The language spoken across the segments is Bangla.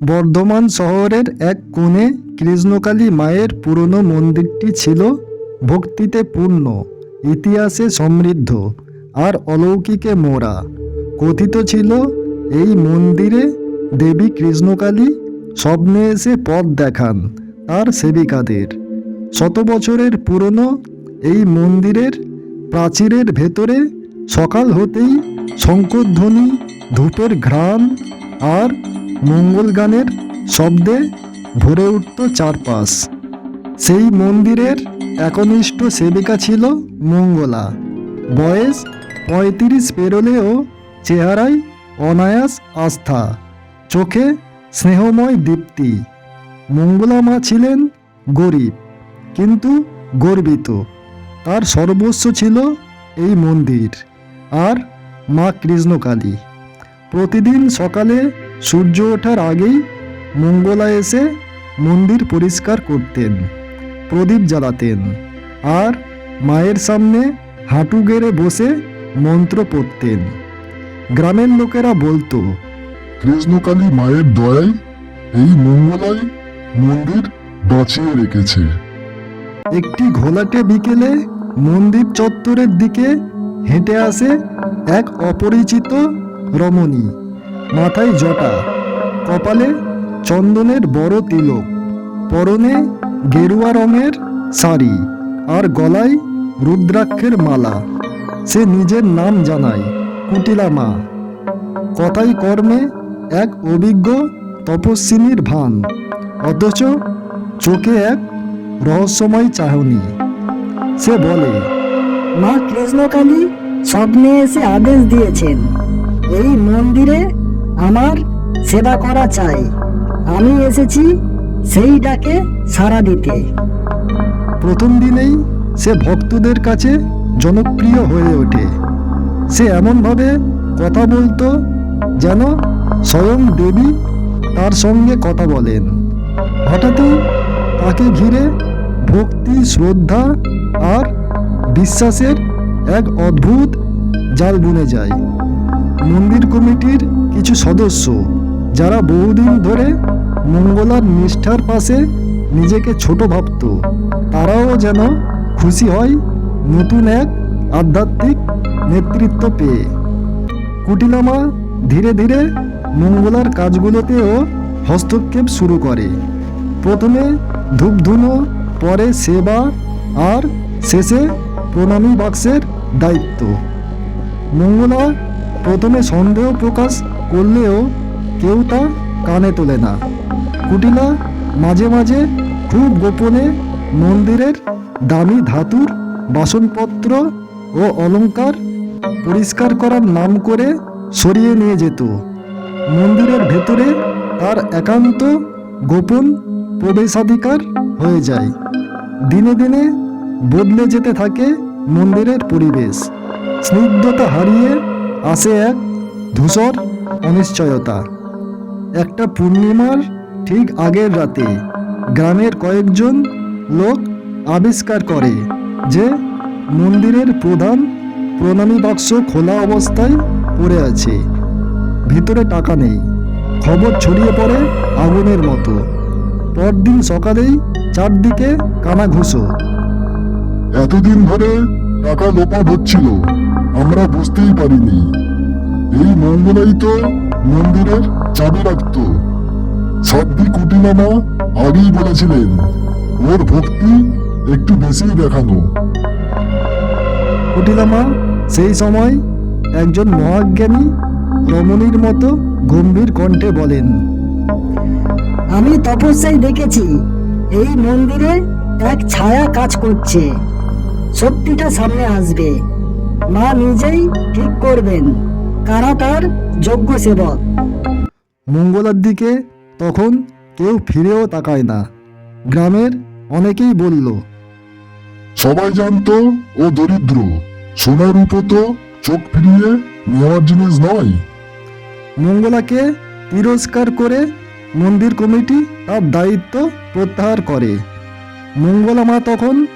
বর্ধমান শহরের এক কোণে কৃষ্ণকালী মায়ের পুরনো মন্দিরটি ছিল ভক্তিতে পূর্ণ, ইতিহাসে সমৃদ্ধ আর অলৌকিকে মোড়া কথিত ছিল, এই মন্দিরে দেবী কৃষ্ণকালী স্বপ্নে এসে পথ দেখান তার সেবিকাদের। শত বছরের পুরনো এই মন্দিরের প্রাচীরের ভেতরে সকাল হতেই শঙ্করধ্বনি, ধূপের ঘ্রাণ আর মঙ্গল গানের শব্দে ভরে উঠত চারপাশ। সেই মন্দিরের একনিষ্ঠ সেবিকা ছিল মঙ্গলা। বয়স পঁয়ত্রিশ পেরোলেও চেহারায় অনায়াস আস্থা, চোখে স্নেহময় দীপ্তি। মঙ্গলা মা ছিলেন গরিব, কিন্তু গর্বিত। তার সর্বস্ব ছিল এই মন্দির, আর মা কৃষ্ণকালী। প্রতিদিন সকালে সূর্য ওঠার আগেই মঙ্গলা এসে মন্দির পরিষ্কার করতেন, প্রদীপ জ্বালাতেন আর মায়ের সামনে হাঁটু গেড়ে বসে মন্ত্র পড়তেন। গ্রামের লোকেরা বলতো, কৃষ্ণকালী মায়ের দয়ায় এই মঙ্গলায় মন্দির বাঁচিয়ে রেখেছে। একটি ঘোলাটে বিকেলে মন্দির চত্বরের দিকে হেঁটে আসে এক অপরিচিত রমণী। মাথায় জটা, কপালে চন্দনের বড় তিলক পরনে গেরুয়া রঙের শাড়ি আর গলায় রুদ্রাক্ষের মালা। সে নিজের নাম জানায়, কুটিলা মা। কথাই কর্মে এক অভিজ্ঞ তপস্বিনীর ভান, অথচ চোখে এক রহস্যময় চাহনি। সে বলে, মা কৃষ্ণকালী স্বপ্নে এসে আদেশ দিয়েছেন, এই মন্দিরে আমার সেবা করা চাই। আমি এসেছি সেই ডাকে সাড়া দিতে। প্রথম দিনেই সে ভক্তদের কাছে জনপ্রিয় হয়ে ওঠে। সে এমনভাবে কথা বলতো যেন স্বয়ং দেবী তার সঙ্গে কথা বলেন। হঠাৎই তাকে ঘিরে ভক্তি, শ্রদ্ধা আর বিশ্বাসের এক অদ্ভুত জাল বুনে যায়। মন্দির কমিটির কিছু সদস্য, যারা বহুদিন ধরে মঙ্গলার নিষ্ঠার পাশে নিজেকে ছোট ভাবত, তারাও যেন খুশি হয় নতুন এক আধ্যাত্মিক নেতৃত্ব পেয়ে। কুটিলামা ধীরে ধীরে মঙ্গলার কাজগুলোতেও হস্তক্ষেপ শুরু করে। প্রথমে ধূপধুনো, পরে সেবা আর শেষে প্রণামী বাক্সের দায়িত্ব। মঙ্গলা প্রথমে সন্দেহ প্রকাশ করলেও কেউ তা কানে তোলে না। কুটিলা মাঝে মাঝে খুব গোপনে মন্দিরের দামি ধাতুর বাসনপত্র ও অলংকার পরিষ্কার করার নাম করে সরিয়ে নিয়ে যেত। মন্দিরের ভেতরে তার একান্ত গোপন প্রবেশাধিকার হয়ে যায়। দিনে দিনে বদলে যেতে থাকে মন্দিরের পরিবেশ। স্নিগ্ধতা হারিয়ে আসে এক ধূসর অনিশ্চয়তা। একটা পূর্ণিমার ঠিক আগের রাতে গ্রামের কয়েকজন লোক আবিষ্কার করে যে মন্দিরের প্রধান প্রণামী বাক্স খোলা অবস্থায় পড়ে আছে। ভিতরে টাকা নেই, খবর ছড়িয়ে পড়ে আগুনের মতো। পরদিন সকালেই চারদিকে কানা কানাঘুষো। এতদিন ধরে টাকা লোপাট হচ্ছিল, আমরা বুঝতেই পারিনি। এই মঙ্গলাই তো মন্দিরের চাবি রাখত সাধ্বী কুটিনামা আগেই বলেছিলেন ওর ভক্তি একটু বেশি দেখানো। কুটিলামা সেই সময় একজন মহাজ্ঞানী রমণীর মতো গম্ভীর কণ্ঠে বলেন আমি তপস্যায় দেখেছি এই মন্দিরে এক ছায়া কাজ করছে। সত্যিটা সামনে আসবে মা নিজেই ঠিক করবেন। কারা তার যোগ্য সেবক। মঙ্গলার দিকে তখন কেউ ফিরেও তাকায় না। গ্রামের অনেকেই বলল সবাই জানতো ও দরিদ্র। সোনার রূপো তো চোখ ফিরিয়ে নেওয়ার জিনিস নয়। মঙ্গলাকে তিরস্কার করে মন্দির কমিটি তার দায়িত্ব প্রত্যাহার করে। মঙ্গলা মা তখন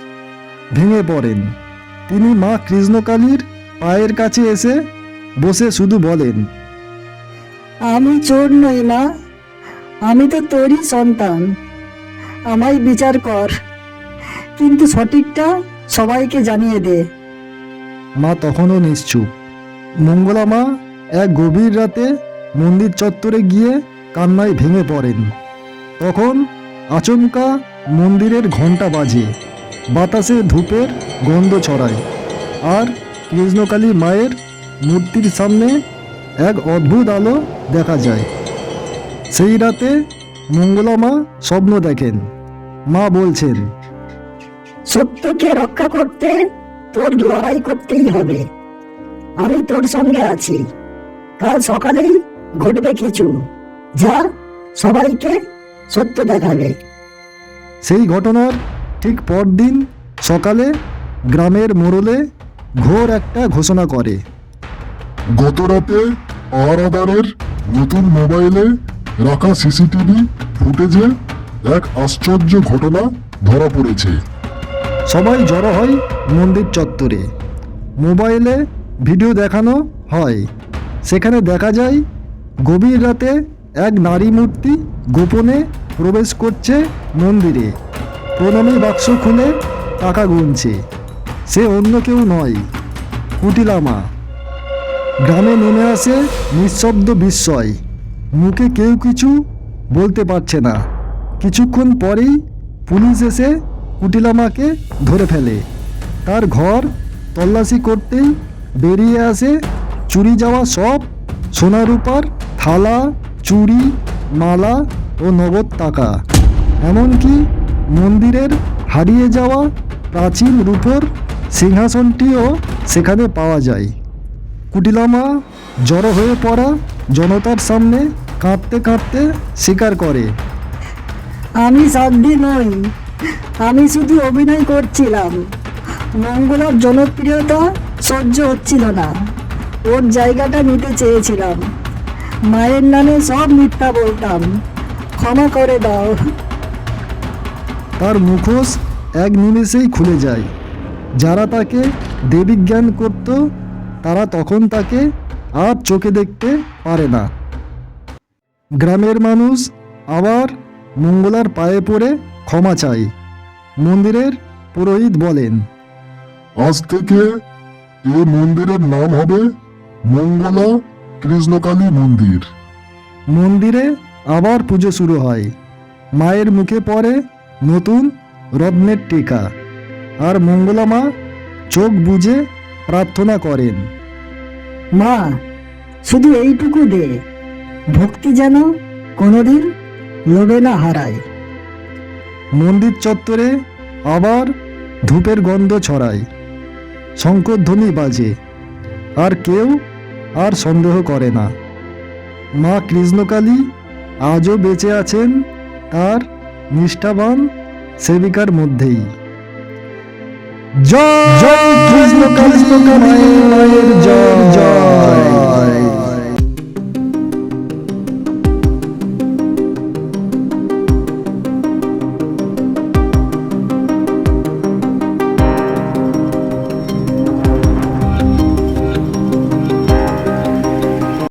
ভেঙে পড়েন। তিনি মা কৃষ্ণকালীর পায়ের কাছে এসে বসে শুধু বলেন আমি চোর নই মা আমি তো তোরই সন্তান। আমায় বিচার কর কিন্তু সঠিকটা সবাইকে জানিয়ে দে। মা তখনও নিশ্চুপ। মঙ্গলা মা এক গভীর রাতে মন্দির চত্বরে গিয়ে কান্নায় ভেঙে পড়েন। তখন আচমকা মন্দিরের ঘণ্টা বাজে বাতাসে ধূপের গন্ধ ছড়ায় আর কৃষ্ণকালী মায়ের মূর্তির সামনে এক অদ্ভুত আলো দেখা যায়। সেই রাতে মঙ্গলা মা স্বপ্ন দেখেন। মা বলছেন সত্যকে রক্ষা করতে তোর লড়াই করতেই হবে। আমি তোর সঙ্গে আছি। কাল সকালেই ঘটবে কিছু। যা সবাইকে সত্য দেখাবে। সেই ঘটনার ঠিক পরদিন সকালে গ্রামের মোড়লে ঘোর একটা ঘোষণা করে। গত রাতে আরাদারের নতুন মোবাইলে রাখা সিসিটিভি ফুটেজে এক আশ্চর্য ঘটনা ধরা পড়েছে। সবাই জড়ো হয় মন্দির চত্বরে। মোবাইলে ভিডিও দেখানো হয়। সেখানে দেখা যায়, গভীর রাতে এক নারী মূর্তি গোপনে প্রবেশ করছে মন্দিরে। প্রণামী বাক্স খুলে টাকা গুনছে। সে অন্য কেউ নয়, কুটিলামা। গ্রামে নেমে আসে নিঃশব্দ বিস্ময়। মুখে কেউ কিছু বলতে পারছে না। কিছুক্ষণ পরেই পুলিশ এসে কুটিলামাকে ধরে ফেলে। তার ঘর তল্লাশি করতেই বেরিয়ে আসে চুরি যাওয়া সব সোনা রূপার থালা চুরি মালা ও নগদ টাকা। এমনকি মন্দিরের হারিয়ে যাওয়া প্রাচীন রূপোর সিংহাসনটিও সেখানে পাওয়া যায়। কুটিলামা জড়ো হয়ে পড়া জনতার সামনে কাঁদতে কাঁদতে স্বীকার করে। আমি সাধ্য নই আমি শুধু অভিনয় করছিলাম। মঙ্গলার জনপ্রিয়তা সহ্য হচ্ছিল না ওর জায়গাটা নিতে চেয়েছিলাম। মায়ের নামে সব মিথ্যা বলতাম ক্ষমা করে দাও। তার মুখোশ এক নিমেষেই খুলে যায়। যারা তাকে দেবিজ্ঞান করত তারা তখন তাকে আর চোখে দেখতে পারে না। গ্রামের মানুষ আবার মঙ্গলার পায়ে পড়ে ক্ষমা চায় মন্দিরের পুরোহিত বলেন। আজ থেকে এ মন্দিরের নাম হবে মঙ্গলা কৃষ্ণকালী মন্দির। মন্দিরে আবার পুজো শুরু হয় মায়ের মুখে পড়ে নতুন রত্নের টিকা আর মঙ্গলা মা চোখ বুজে প্রার্থনা করেন। মা শুধু এইটুকু দে। ভক্তি যেন কোনোদিন লোভে না হারায়। মন্দির চত্বরে আবার ধূপের গন্ধ ছড়ায়। শঙ্করধ্বনি বাজে। আর কেউ আর সন্দেহ করে না। মা কৃষ্ণকালী আজও বেঁচে আছেন তার নিষ্ঠাবান সেবিকার মধ্যেই। জয় জয় কৃষ্ণকালী মায়ের জয় জয়